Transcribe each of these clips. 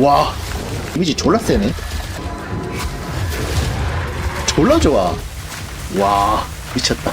와 이미지 졸라 세네. 졸라 좋아. 와 미쳤다.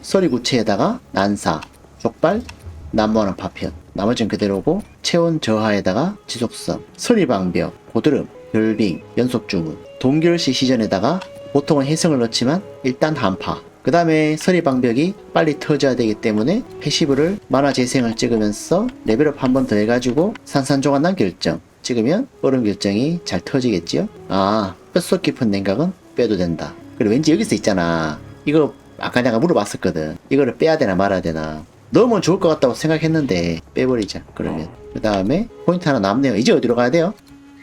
서리구체에다가 난사 족발 남모하는 파편 나머지는 그대로고 체온 저하에다가 지속성 서리방벽 고드름 별링 연속주문 동결시 시전에다가 보통은 해성을 넣지만 일단 한파 그 다음에 서리방벽이 빨리 터져야 되기 때문에 패시브를 만화 재생을 찍으면서 레벨업 한 번 더 해가지고 산산조각난 결정. 찍으면 얼음 결정이 잘 터지겠지요? 아 뼛속 깊은 냉각은 빼도 된다. 그리고 왠지 여기서 있잖아. 이거 아까 내가 물어봤었거든. 이거를 빼야 되나 말아야 되나. 넣으면 좋을 것 같다고 생각했는데 빼버리자 그러면. 그 다음에 포인트 하나 남네요. 이제 어디로 가야 돼요?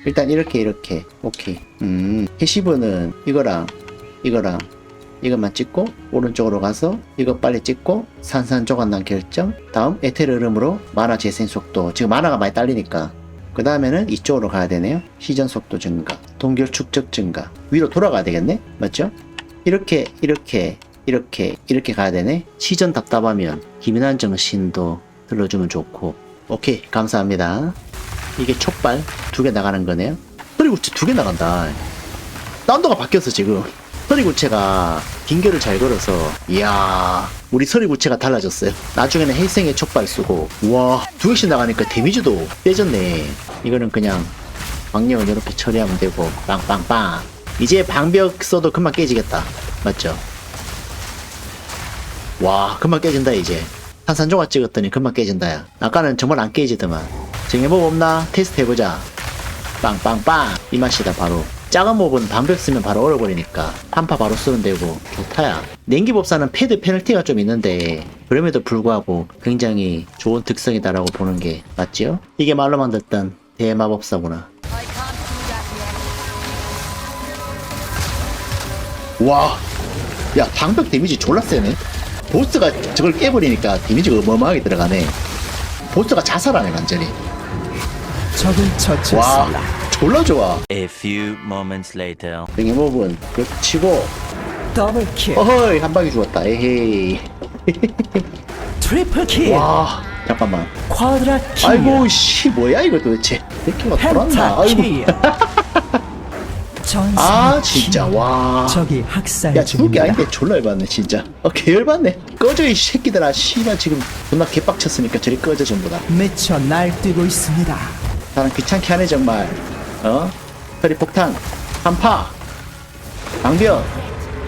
일단 이렇게 이렇게. 오케이. 음 패시브는 이거랑 이거랑 이것만 찍고 오른쪽으로 가서 이거 빨리 찍고 산산조각난 결정. 다음 에테르 흐름으로 만화 재생 속도. 지금 만화가 많이 딸리니까. 그 다음에는 이쪽으로 가야 되네요. 시전 속도 증가. 동결 축적 증가. 위로 돌아가야 되겠네. 맞죠? 이렇게 이렇게 이렇게 이렇게 가야 되네. 시전 답답하면 기민한 정신도 들러주면 좋고. 오케이. 감사합니다. 이게 촉발 두 개 나가는 거네요. 허리구체 두개 나간다. 난도가 바뀌었어 지금 서리구체가 긴결을 잘 걸어서 이야 우리 서리구체가 달라졌어요. 나중에는 헬생의 촉발 쓰고 우와 두 개씩 나가니까 데미지도 빼졌네. 이거는 그냥 방력을 이렇게 처리하면 되고 빵빵빵. 이제 방벽 써도 금방 깨지겠다. 맞죠? 와 금방 깨진다 이제. 산산조각 찍었더니 금방 깨진다 야. 아까는 정말 안 깨지더만. 정해법 없나? 테스트 해보자. 빵빵빵. 이 맛이다 바로 작은 몹은 방벽 쓰면 바로 얼어버리니까 한파 바로 쓰면 되고 좋다야 냉기 법사는 패드 페널티가 좀 있는데 그럼에도 불구하고 굉장히 좋은 특성이다라고 보는 게 맞지요? 이게 말로만 듣던 대마법사구나 와, 야 방벽 데미지 졸라 세네. 보스가 저걸 깨버리니까 데미지가 어마어마하게 들어가네. 보스가 자살하네 완전히. 적을 와, 처치했습니다. 졸라 좋아. A few moments later. 병해몹은 치고 더블 킬, 어허이 한 방에 죽었다. 에헤이. 트리플 킬, 와, 잠깐만. 쿼드라 킬, 아이고 씨 뭐야 이거 도대체. 돌았나? 아이고. 전사 아 진짜 와. 적이 학살 야 죽을 게. 아닌데 졸라 열받네 진짜. 어 개열받네. 꺼져 이 새끼들아. 씨발 지금 존나 개빡쳤으니까 저리 꺼져 전부 다. 미쳐 날뛰고 있습니다. 사람 귀찮게 하네 정말 어? 허리 폭탄 한파 방벽.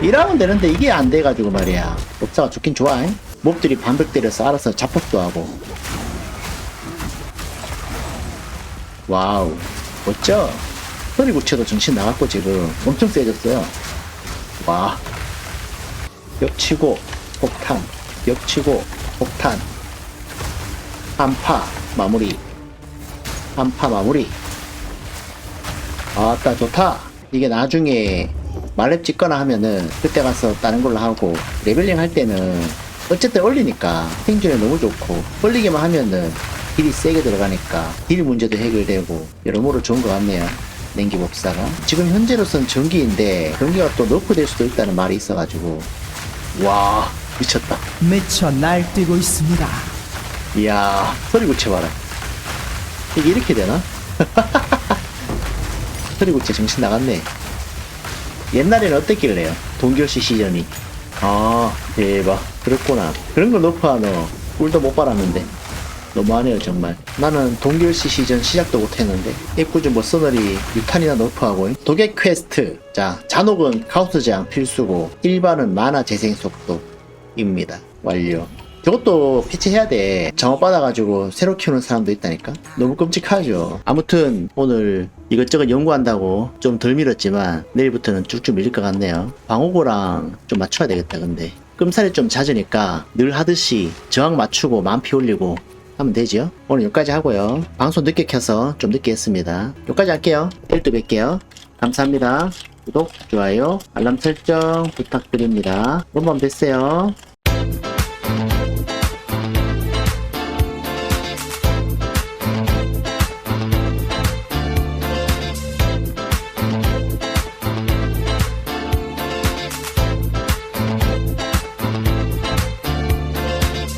이러면 되는데 이게 안 돼가지고 말이야. 법사가 좋긴 좋아 잉? 몹들이 반벽 때려서 알아서 자폭도 하고. 와우. 멋져. 허리 구체도 정신 나갔고 지금. 엄청 세졌어요. 와. 벽치고 폭탄 벽치고 폭탄. 한파 마무리. 한파 마무리 아따 좋다. 이게 나중에 말렙 찍거나 하면은 그때 가서 다른 걸로 하고 레벨링 할 때는 어쨌든 얼리니까 생존에 너무 좋고 얼리기만 하면은 딜이 세게 들어가니까 딜 문제도 해결되고 여러모로 좋은 것 같네요. 냉기 법사가. 지금 현재로선 전기인데 전기가 또 너프 될 수도 있다는 말이 있어가지고. 와 미쳤다. 미쳐 날뛰고 있습니다. 이야 소리 고쳐봐라. 이게 이렇게 되나? 고쳐 정신 나갔네. 옛날에는 어땠길래요? 동결시 시전이. 아 대박. 그렇구나. 그런 걸 높아 너 꿀도 못 빨았는데. 너무하네요 정말. 나는 동결시 시전 시작도 못했는데 애꿎은 뭐 써너리 유탄이나 너프하고. 도개 퀘스트. 자 잔혹은 제한 필수고 일반은 만화 재생 속도입니다. 완료 저것도 패치해야 돼. 정업 받아가지고 새로 키우는 사람도 있다니까? 너무 끔찍하죠. 아무튼 오늘 이것저것 연구한다고 좀 덜 밀었지만 내일부터는 쭉쭉 밀릴 것 같네요. 방어구랑 좀 맞춰야 되겠다 근데. 끔살이 좀 잦으니까 늘 하듯이 저항 맞추고 만피 올리고 하면 되죠. 오늘 여기까지 하고요. 방송 늦게 켜서 좀 늦게 했습니다. 여기까지 할게요. 내일 또 뵐게요. 감사합니다. 구독, 좋아요, 알람 설정 부탁드립니다. 그럼 뵙세요.